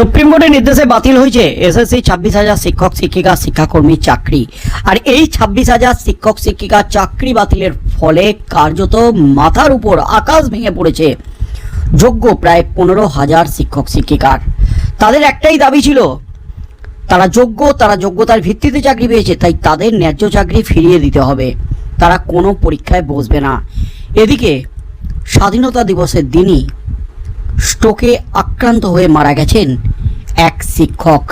Supreme কোর্টের নির্দেশে বাতিল হয়েছে এসএসসি ছাব্বিশ হাজার শিক্ষক, শিক্ষিকা, শিক্ষাকর্মী চাকরি। আর এই ছাব্বিশ হাজার শিক্ষক, শিক্ষিকা চাকরি বাতিলের ফলে কার্যত মাথার উপর আকাশ ভেঙে পড়েছে। যোগ্য প্রায় পনেরো হাজার শিক্ষক, শিক্ষিকার। তাদের একটাই দাবি ছিল, তারা যোগ্য, তারা যোগ্যতার ভিত্তিতে চাকরি পেয়েছে, তাই তাদের ন্যায্য চাকরি ফিরিয়ে দিতে হবে। তারা কোনো পরীক্ষায় বসবে না। এদিকে স্বাধীনতা দিবসের দিনই স্ট্রোকে আক্রান্ত হয়ে মারা গেছেন এক শিক্ষক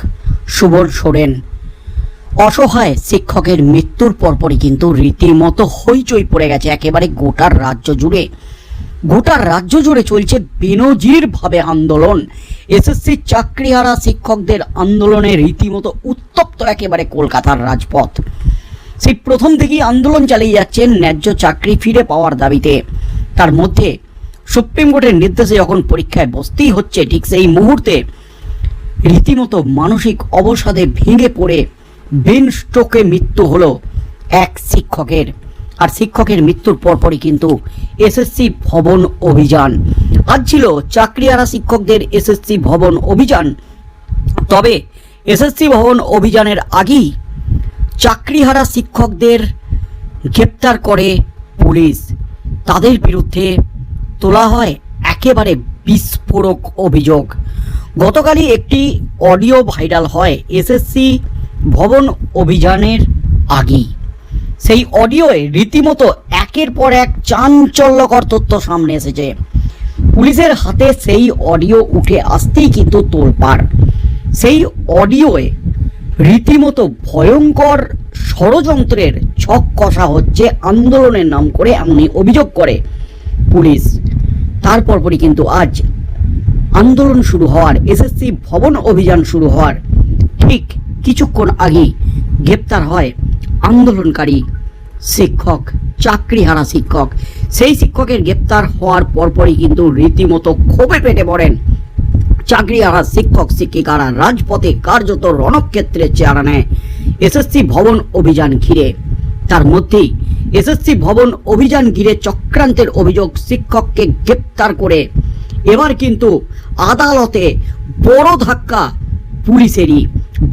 সুবল সোরেন। অসহায় শিক্ষকের মৃত্যুর পরপরই কিন্তু রীতিমতো হইচই পড়ে গেছে, একেবারে গোটার রাজ্য জুড়ে। গোটা রাজ্য জুড়ে চলছে বেনজির ভাবে আন্দোলন। এসএসসি চাকরিহারা শিক্ষকদের আন্দোলনে রীতিমতো উত্তপ্ত একেবারে কলকাতার রাজপথ। সেই প্রথম থেকেই আন্দোলন চালিয়ে যাচ্ছেন ন্যায্য চাকরি ফিরে পাওয়ার দাবিতে। তার মধ্যে সুপ্রিম কোর্টের নির্দেশে যখন পরীক্ষায় বসতেই হচ্ছে, ঠিক সেই মুহূর্তে রীতিমতো মানসিক অবসাদে ভেঙে পড়ে ব্রেন স্ট্রোকে মৃত্যু হলো এক শিক্ষকের। আর শিক্ষকের মৃত্যুর পরপরই কিন্তু এসএসসি ভবন অভিযান। আজ ছিল চাকরিহারা শিক্ষকদের এসএসসি ভবন অভিযান। তবে এসএসসি ভবন অভিযানের আগেই চাকরিহারা শিক্ষকদের গ্রেপ্তার করে পুলিশ। তাদের বিরুদ্ধে তোলা হয় একেবারে বিস্ফোরক অভিযোগ। গতকালই একটি অডিও ভাইরাল হয় এসএসসি ভবন অভিযানের আগেই। সেই অডিওয়ে রীতিমতো একের পর এক চাঞ্চল্যকর তথ্য সামনে এসেছে। পুলিশের হাতে সেই অডিও উঠে আসতেই কিন্তু তোলপাড়। সেই অডিওয়ে রীতিমতো ভয়ঙ্কর ষড়যন্ত্রের ছক কষা হচ্ছে আন্দোলনের নাম করে এমনই অভিযোগ করে পুলিশ। তারপর পরই কিন্তু আজ আন্দোলন শুরু হওয়ার, এসএসসি ভবন অভিযান শুরু হওয়ার। ঠিক কিছুক্ষণ আগেই গ্রেপ্তার হয় আন্দোলনকারী শিক্ষক, চাকরিহারা শিক্ষক। সেই শিক্ষকের গ্রেপ্তার হওয়ার পরপরই কিন্তু রীতিমতো ক্ষোভে পেটে পড়েন চাকরিহারা শিক্ষক, শিক্ষিকারা। রাজপথে কার্যত রণক্ষেত্রে চেহারা নেয় এসএসসি ভবন অভিযান ঘিরে। তার মধ্যেই এসএসসি ভবন অভিযান ঘিরে চক্রান্তের অভিযোগ শিক্ষককে গ্রেপ্তার করে এবার কিন্তু আদালতে বড় ধাক্কা পুলিশেরই,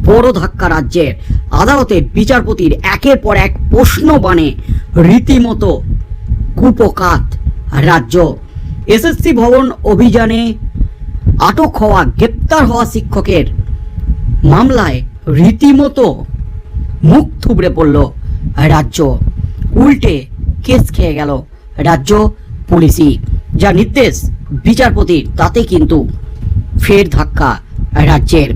বড় ধাক্কা রাজ্যের। আদালতে বিচারপতির একের পর এক প্রশ্ন বানে রীতিমতো কুপকাত রাজ্য। এসএসসি ভবন অভিযানে আটক হওয়া, গ্রেপ্তার হওয়া শিক্ষকের মামলায় রীতিমতো মুখ থুবড়ে পড়ল রাজ্য। উল্টে কেস খেয়ে গেল রাজ্য পুলিশই। যা নির্দেশ বিচারপতির তাতে কিন্তু ফের ধাক্কা রাজ্যের।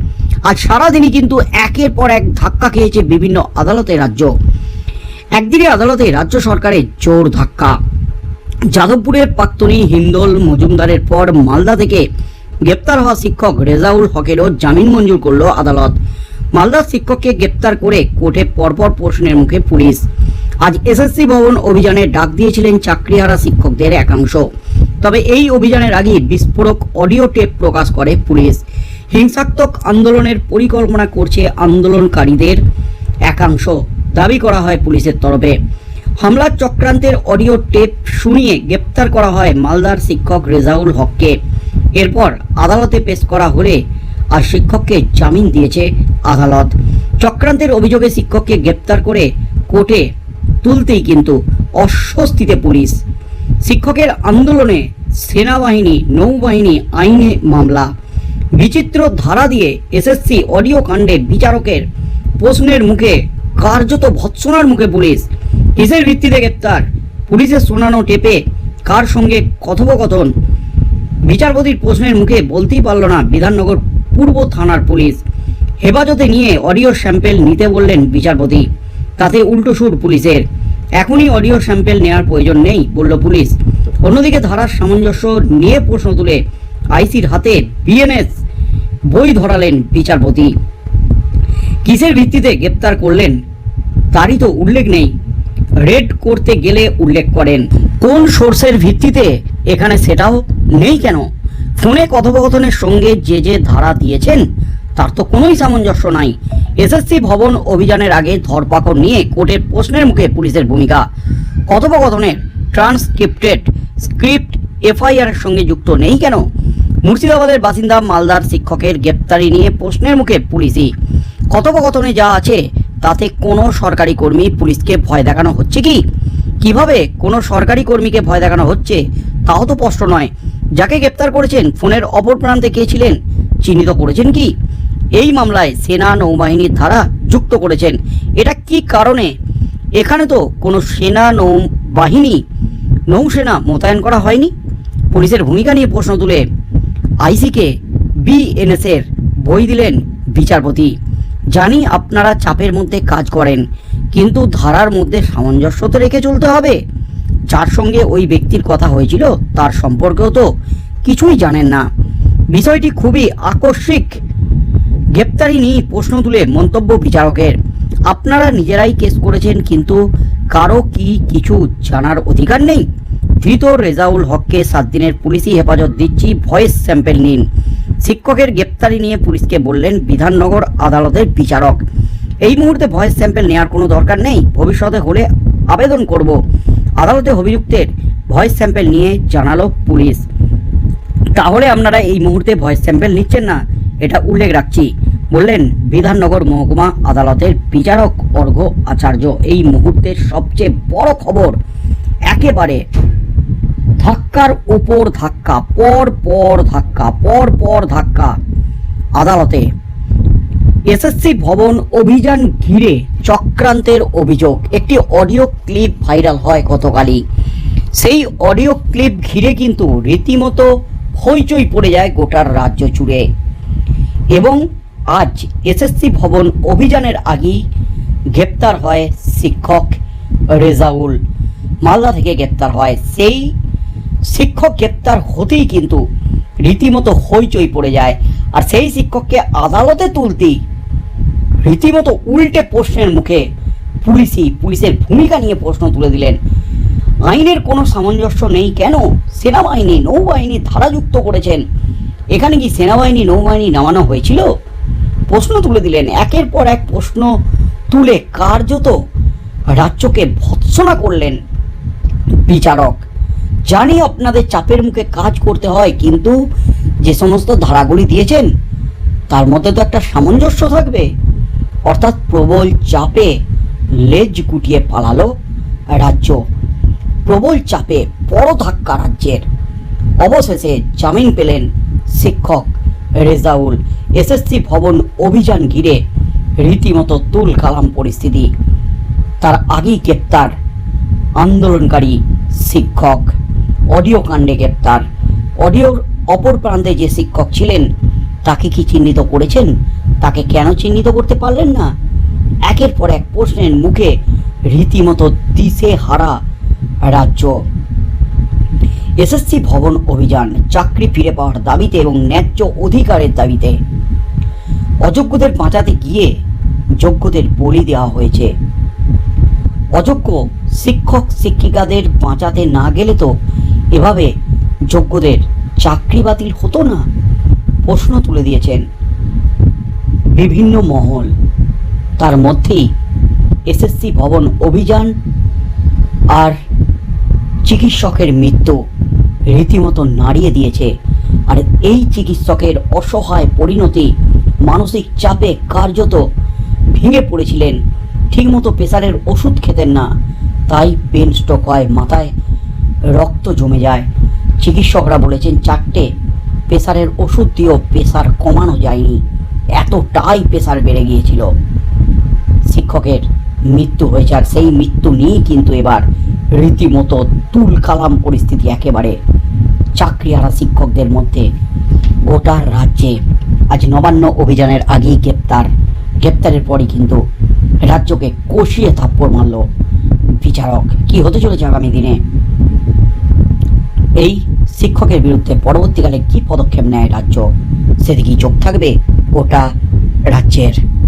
আজ সারাদিনই কিন্তু একের পর এক ধাক্কা খেয়েছে বিভিন্ন আদালতে রাজ্য। একদিকে আদালতে রাজ্য সরকারের জোর ধাক্কা। যাদবপুরের প্রাক্তনী হিন্দল মজুমদারের পর মালদা থেকে গ্রেপ্তার হওয়া শিক্ষক রেজাউল হকেরও জামিন মঞ্জুর করল আদালত। মালদার শিক্ষককে গ্রেপ্তার করে কোর্টে পরপর প্রশ্নের মুখে পুলিশ। আজ এসএসসি ভবন অভিযানে ডাক দিয়েছিলেন চাকরিহারা শিক্ষকদের একাংশ। তবে এই অভিযানের আগে বিস্ফোরক অডিও টেপ প্রকাশ করে পুলিশ। হিংসাত্মক আন্দোলনের পরিকল্পনা করছে আন্দোলনকারীদের একাংশ, দাবি করা হয় পুলিশের তরফে। হামলার চক্রান্তের অডিও টেপ শুনিয়ে গ্রেপ্তার করা হয় মালদার শিক্ষক রেজাউল হককে। এরপর আদালতে পেশ করা হলে আর শিক্ষককে জামিন দিয়েছে আদালত। চক্রান্তের অভিযোগে শিক্ষককে গ্রেপ্তার করে কোর্টে তুলতেই কিন্তু অস্বস্তিতে পুলিশ শিক্ষকের আন্দোলনে সেনাবাহিনী, নৌবাহিনী, আইনে মামলা। বিচিত্র ধারা দিয়ে এসএসসি অডিও কাণ্ডে বিচারকের প্রশ্নের মুখে, কার্যত ভৎসনার মুখে পুলিশ। কিসের ভিত্তিতে গ্রেপ্তার? পুলিশের শোনানো টেপে কার সঙ্গে কথোপকথন? বিচারপতির প্রশ্নের মুখে বলতেই পারল না বিধাননগর পূর্ব থানার পুলিশ। হেফাজতে নিয়ে অডিও স্যাম্পেল নিতে বললেন বিচারপতি। তাতে উল্টো সুর পুলিশের। এখনই অডিও স্যাম্পেল নেওয়ার প্রয়োজন নেই, বলল পুলিশ। অন্যদিকে ধারার সামঞ্জস্য নিয়ে প্রশ্ন তুলে আইসির হাতে বিএনএস বই ধরালেন বিচারপতি। কিসের ভিত্তিতে গ্রেপ্তার করলেন, তারই তো উল্লেখ নেই। রেড করতে গেলে উল্লেখ করেন। কোন সোর্সের ভিত্তিতে? এখানে সেটাও নেই কেন? ফোনে কথোপকথনের সঙ্গে যে যে ধারা দিয়েছেন, তার তো কোনোই সামঞ্জস্য নাই। এসএসসি ভবন অভিযানের আগে ধরপাকড় নিয়ে কোর্টের প্রশ্নের মুখে পুলিশের ভূমিকা। কথোপকথনের ট্রান্সক্রিপ্টেড স্ক্রিপ্ট এফআইআর সঙ্গে যুক্ত নেই কেন? মুর্শিদাবাদের বাসিন্দা মালদার শিক্ষকের গ্রেপ্তারি নিয়ে প্রশ্নের মুখে পুলিশই। কথোপকথনে যা আছে, তাতে কোনো সরকারি কর্মী পুলিশকে ভয় দেখানো হচ্ছে কি? কীভাবে কোনো সরকারি কর্মীকে ভয় দেখানো হচ্ছে, তাও তো স্পষ্ট নয়। যাকে গ্রেপ্তার করেছেন, ফোনের অপর প্রান্তে কে ছিলেন, চিহ্নিত করেছেন কি? এই মামলায় সেনা নৌবাহিনীর ধারা যুক্ত করেছেন। এটা কি কারণে? এখানে তো কোনো সেনা নৌবাহিনী, নৌসেনা মোতায়েন করা হয়নি। পুলিশের ভূমিকা নিয়ে প্রশ্ন তুলে আইসিকে বিএনএসের বই দিলেন বিচারপতি। জানি আপনারা চাপের মধ্যে কাজ করেন, কিন্তু ধারার মধ্যে সামঞ্জস্য তো রেখে চলতে হবে। যার সঙ্গে ওই ব্যক্তির কথা হয়েছিল, তার সম্পর্কেও তো কিছুই জানেন না। বিষয়টি খুবই আকস্মিক। গ্রেপ্তারি নিয়ে প্রশ্ন তুলে মন্তব্য বিচারকের। আপনারা নিজেরাই কেস করেছেন, কিন্তু কারও কি কিছু জানার অধিকার নেই? ধৃত রেজাউল হককে সাত দিনের পুলিশি হেফাজত দিচ্ছি, ভয়েস স্যাম্পেল নিন। শিক্ষকের গ্রেপ্তারি নিয়ে পুলিশকে বললেন বিধাননগর আদালতের বিচারক। এই মুহূর্তে ভয়েস স্যাম্পেল নেওয়ার কোনো দরকার নেই, ভবিষ্যতে হলে আবেদন করব। আদালতে অভিযুক্তের ভয়েস স্যাম্পেল নিয়ে জানালো পুলিশ। তাহলে আপনারা এই মুহূর্তে ভয়েস স্যাম্পেল নিচ্ছেন না? এটা উল্লেখ রাখছি। বললেন, বিধাননগর মহকুমা আদালতের বিচারক অর্ঘ আচার্য এই মুহূর্তের সবচেয়ে বড় খবর, একেবারে ধাক্কার উপর ধাক্কা, পর পর ধাক্কা, পর পর ধাক্কা। আদালতে এসএসসি ভবন অভিযান ঘিরে চক্রান্তের অভিযোগ। একটি অডিও ক্লিপ ভাইরাল হয় গতকালই। সেই অডিও ক্লিপ ঘিরে কিন্তু রীতিমতো হইচই পড়ে যায় গোটার রাজ্য জুড়ে। এবং আজ এসএসসি ভবন অভিযানের আগেই গ্রেপ্তার হয় শিক্ষক রেজাউল। মালদা থেকে গ্রেপ্তার হয়। সেই শিক্ষক গ্রেপ্তার হতেই কিন্তু রীতিমতো হইচই পড়ে যায়। আর সেই শিক্ষককে আদালতে তুলতেই রীতিমতো উল্টে প্রশ্নের মুখে পুলিশই পুলিশের ভূমিকা নিয়ে প্রশ্ন তুলে দিলেন। আইনের কোনো সামঞ্জস্য নেই। কেন? সেনাবাহিনী নৌবাহিনী ধারাযুক্ত করেছেন এখানে কি সেনাবাহিনী, নৌবাহিনী নামানো হয়েছিল? প্রশ্ন তুলে দিলেন। একের পর এক প্রশ্ন তুলে কার্যত রাজ্যকে ভৎসনা করলেন বিচারক। জানি আপনাদের চাপের মুখে কাজ করতে হয়, কিন্তু যে সমস্ত ধারাগুলি দিয়েছেন, তার মধ্যে তো একটা সামঞ্জস্য থাকবে। অর্থাৎ প্রবল চাপে লেজ গুটিয়ে পালালো রাজ্য। প্রবল চাপে বড় ধাক্কা রাজ্যের। অবশেষে জামিন পেলেন শিক্ষক রেজাউল, এসএসসি ভবন অভিযান ঘিরে রীতিমতো তুল কালাম পরিস্থিতি। তার আগেই গ্রেপ্তার আন্দোলনকারী শিক্ষক, অডিও কাণ্ডে গ্রেপ্তার। অডিওর অপর প্রান্তে যে শিক্ষক ছিলেন, তাকে কি চিহ্নিত করেছেন? তাকে কেন চিহ্নিত করতে পারলেন না? একের পর এক প্রশ্নের মুখে রীতিমতো দিশে হারা রাজ্য এসএসসি ভবন অভিযান, চাকরি ফিরে পাওয়ার দাবিতে এবং ন্যায্য অধিকারের দাবিতে। অযোগ্যদের বাঁচাতে গিয়ে যোগ্যদের বলি দেওয়া হয়েছে। অযোগ্য শিক্ষক, শিক্ষিকাদের বাঁচাতে না গেলে তো এভাবে যোগ্যদের চাকরি বাতিল হতো না? প্রশ্ন তুলে দিয়েছেন বিভিন্ন মহল। তার মধ্যেই এসএসসি ভবন অভিযান আর চিকিৎসকের মৃত্যু। রীতিমতো নাড়িয়ে দিয়েছে। আর এই চিকিৎসকের অসহায় পরিণতি, মানসিক চাপে কার্যত ভেঙে পড়েছিলেন। ঠিকমতো প্রেসারের ওষুধ খেতেন না। তাই পেন স্ট্রোক হয়, মাথায় রক্ত জমে যায়। চিকিৎসকরা বলেছেন, চারটে প্রেসারের ওষুধ দিয়েও প্রেসার কমানো যায়নি। এতটাই প্রেসার বেড়ে গিয়েছিল। শিক্ষকের মৃত্যু হয়েছে, আর সেই মৃত্যু নিয়েই কিন্তু এবার রীতিমতো তুল কালাম পরিস্থিতি একেবারে। চাকরিহারা শিক্ষকদের মধ্যে গোটা রাজ্যে আজ নবান্ন অভিযানের আগেই গ্রেপ্তার। গ্রেপ্তারের পরই কিন্তু রাজ্যকে কষিয়ে থাপ্পড় মারল বিচারক। কি হতে চলেছে আগামী দিনে? এই শিক্ষকের বিরুদ্ধে পরবর্তীকালে কি পদক্ষেপ নেয় রাজ্য? সেদিকেই চোখ থাকবে গোটা রাজ্যের।